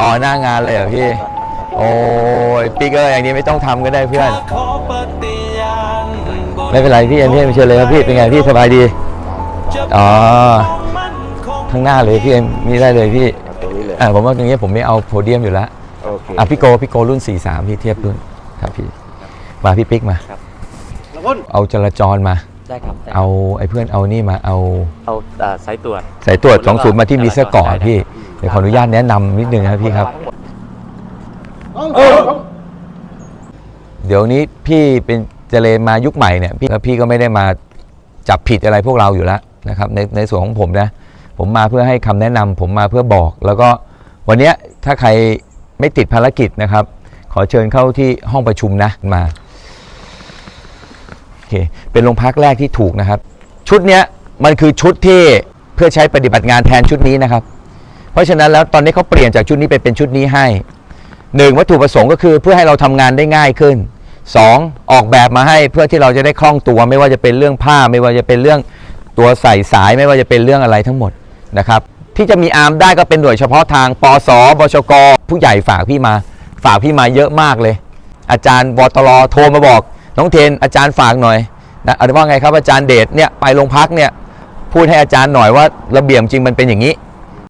อ๋อหน้างานเลยเหรอพี่ โอ้ยปีเกอร์อย่างนี้ไม่ต้องทำก็ได้เพื่อนขอปฏิญาณบไม่เป็นไรพี่เอ็มพี่เอ็มเชิญเลยครับพี่เป็นไงพี่สบายดีจะอ๋อมั่นคงข้างหน้าเลยพี่เอ็มมีได้เลยพี่ตรงนี้เลย อ่าผมว่าตรงนี้ผมไม่เอาโพเดียมอยู่แล้ว โอเค อะพี่โกพี่โกรุ่น 43 พี่เทียบรุ่นครับพี่ มาพี่ปิ๊กมาเอาจราจรมา ได้ครับได้เอาไอ้เพื่อนเอานี่มาเอาเอาอ่าสายตรวจ สายตรวจแล้วก็20มาที่มีเสื้อเกราะได้ได้พี่ เดี๋ยวขออนุญาตแนะนำนิดนึงครับพี่ครับ เดี๋ยวนี้พี่เป็นเจเลมายุคใหม่เนี่ยพี่แล้วพี่ก็ไม่ได้มาจับผิดอะไรพวกเราอยู่แล้วนะครับในในส่วนของผมนะผมมาเพื่อให้คำแนะนำผมมาเพื่อบอก แล้วก็วันเนี้ยถ้าใครไม่ติดภารกิจนะครับ ขอเชิญเข้าที่ห้องประชุมนะมาโอเคเป็นโรงพักแรกที่ถูกนะครับ ชุดเนี้ยมันคือชุดที่เพื่อใช้ปฏิบัติงานแทนชุดนี้นะครับ เพราะฉะนั้นแล้วตอนนี้เขาเปลี่ยนจากชุดนี้ไปเป็นชุดนี้ให้หนึ่งวัตถุประสงค์ก็คือเพื่อให้เราทำงานได้ง่ายขึ้นสองออกแบบมาให้เพื่อที่เราจะได้คล่องตัว ไม่ว่าจะเป็นเรื่องผ้า ไม่ว่าจะเป็นเรื่องตัวใส่สาย ไม่ว่าจะเป็นเรื่องอะไรทั้งหมดนะครับที่จะมีอาร์มได้ก็เป็นหน่วยเฉพาะทางปสบชก ผู้ใหญ่ฝากพี่มา ฝากพี่มาเยอะมากเลย อาจารย์วตรโทรมาบอก น้องเทน อาจารย์ฝากหน่อยนะอาว่าไงครับอาจารย์เดชเนี่ยไปโรงพักเนี่ยพูดให้อาจารย์หน่อยว่าระเบียบจริงมันเป็นอย่างนี้